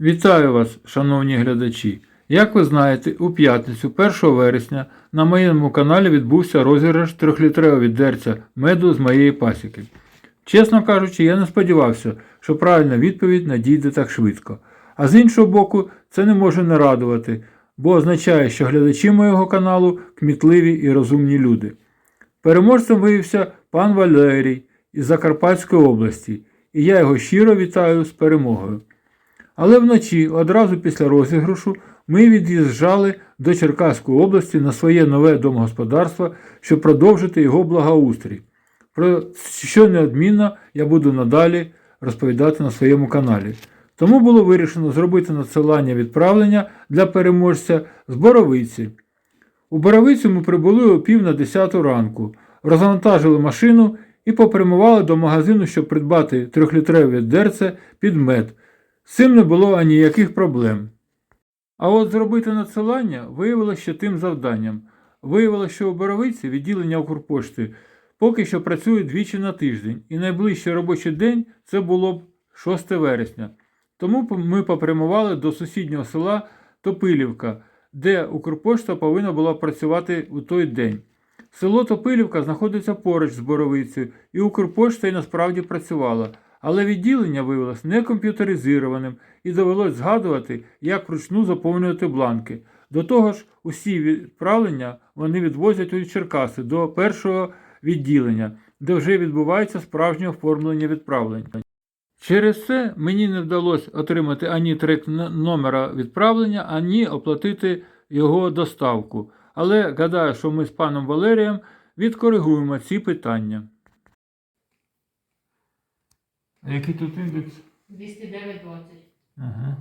Вітаю вас, шановні глядачі! Як ви знаєте, у п'ятницю 1 вересня на моєму каналі відбувся розіграш трьохлітрового відерця меду з моєї пасіки. Чесно кажучи, я не сподівався, що правильна відповідь надійде так швидко. А з іншого боку, це не може не радувати, бо означає, що глядачі моєго каналу кмітливі і розумні люди. Переможцем виявився пан Валерій із Закарпатської області, і я його щиро вітаю з перемогою. Але вночі, одразу після розіграшу, ми від'їжджали до Черкаської області на своє нове домогосподарство, щоб продовжити його благоустрій. Про що неодмінно я буду надалі розповідати на своєму каналі. Тому було вирішено зробити надсилання відправлення для переможця з Боровиці. У Боровицю ми прибули о пів на десяту ранку, розвантажили машину і попрямували до магазину, щоб придбати трьохлітрове дерце під мед. З цим не було аніяких проблем. А от зробити надсилання виявилося ще тим завданням. Виявилося, що у Боровиці відділення Укрпошти поки що працює двічі на тиждень, і найближчий робочий день це було б 6 вересня. Тому ми попрямували до сусіднього села Топилівка, де Укрпошта повинна була працювати у той день. Село Топилівка знаходиться поруч з Боровицею, і Укрпошта й насправді працювала, але відділення виявилось не комп'ютеризованим і довелось згадувати, як вручну заповнювати бланки. До того ж, усі відправлення вони відвозять у Черкаси до першого відділення, де вже відбувається справжнє оформлення відправлень. Через це мені не вдалося отримати ані трек номера відправлення, ані оплатити його доставку. Але гадаю, що ми з паном Валерієм відкоригуємо ці питання. Який тут індекс? 209,20. Ага.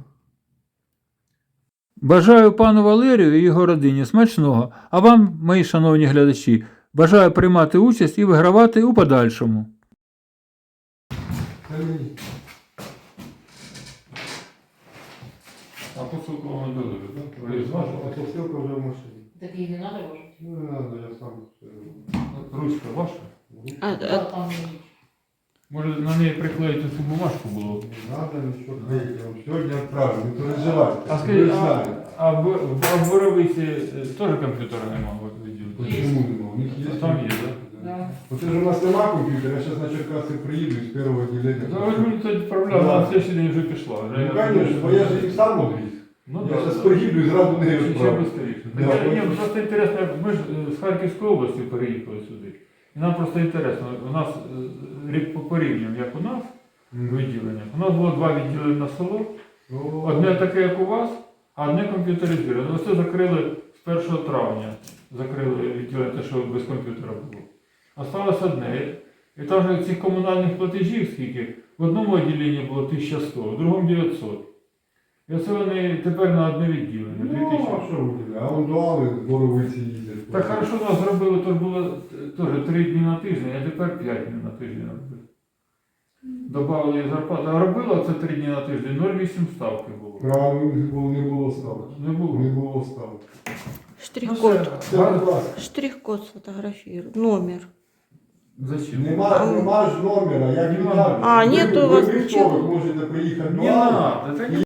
Бажаю пану Валерію і його родині смачного, а вам, мої шановні глядачі, бажаю приймати участь і вигравати у подальшому. А посилку вам дали, А посилка вже в машині. Так її не треба вважати. Ну, не треба, я сам. Ручка ваша? А, А там. Може на неї приклеїти цю бумажку було? Не треба нічого клеїти, я вам сьогодні відправлю, не переживайте. А скажіть, а, а, в, а в Боровиці е, теж комп'ютера немає є. Там є, так? Да. Оце ж у нас нема комп'ютера, я зараз на Черкаси приїду і з першого відділення. Ну, ви мені тоді відправляли, Да. на слідчий день вже пішла. Вже Ну, я- звісно, бо я ж їх сам одвіз. Ну, Я да, зараз да. приїду і зразу не Ще- ще відправлю. быстріше. Да, Так, ні, ну, просто інтересно, ми ж е, з Харківської області переїхали сюди. І нам просто інтересно, у нас е, рік по порівнянню, як у нас Мгм. відділення. У нас було два відділення на село. Одне таке, як у вас, а одне комп'ютеризоване. Ось це закрили з 1 травня. Закрили відділення, що без комп'ютера було. Осталось одне. І там же цих комунальних платежів скільки. В одному відділенні було 1100, в другому 900. І оце вони тепер на одне відділення. Ну, 2000. а що робити? А он дуали Боровиці їздять. Так хорошо нас зробили, то ж було теж 3 дні на тиждень, а тепер 5 днів на тиждень робили. Добавили їй зарплату. А робила це 3 дні на тиждень, 0,8 ставки було. Було, не було ставки. Не було. Не було ставки. Штрих-код. Це. Штрих-код сфотографирую. Номер. Зачем? Нема, нема ж номера, як Нема. віддати. А, нету у вас нічого? Ви можете приїхати Не до не...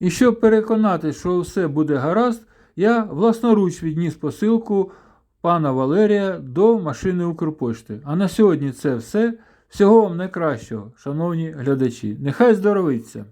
І щоб переконатись, що все буде гаразд, я власноруч відніс посилку пана Валерія до машини Укрпошти. А на сьогодні це все. Всього вам найкращого, шановні глядачі. Нехай здоровиться!